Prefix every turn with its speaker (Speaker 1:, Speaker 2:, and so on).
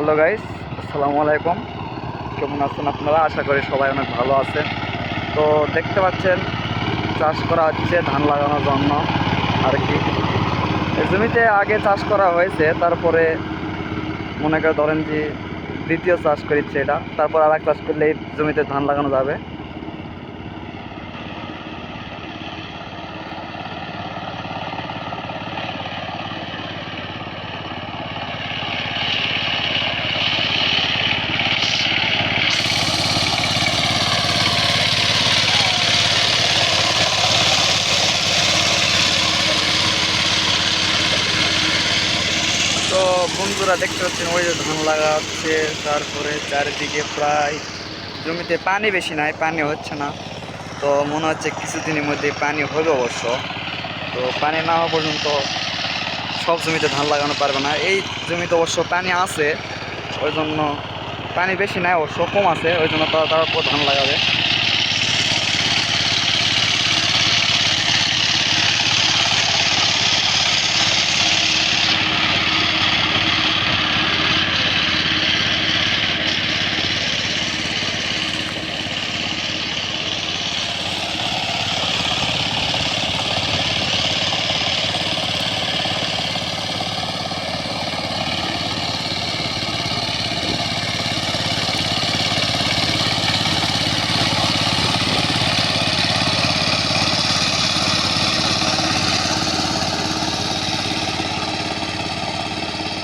Speaker 1: Hello guys, আসসালামু আলাইকুম। কেমন আছেন আপনারা? আশা করি সবাই অনেক ভালো আছেন। তো দেখতে পাচ্ছেন, চাষ করা হচ্ছে ধান লাগানোর জন্য আর কি। জমিতে আগে চাষ করা হয়েছে, তারপরে মনে করে ধরেন যে দ্বিতীয় চাষ করিচ্ছে এটা। তারপর আর চাষ করলে এই জমিতে ধান লাগানো যাবে তো বন্ধুরা দেখতে পাচ্ছেন, ওই যে ধান লাগাচ্ছে, তারপরে চারিদিকে প্রায় জমিতে পানি বেশি নাই, পানি হচ্ছে না। তো মনে হচ্ছে কিছুদিনের মধ্যে পানি হবে অবশ্য। তো পানি না হওয়া পর্যন্ত সব জমিতে ধান লাগানো পারবে না। এই জমিতে অবশ্য পানি আছে ওই জন্য পানি বেশি নাই, অবশ্য কম আছে ওই জন্য তারা তারপর ধান লাগাবে।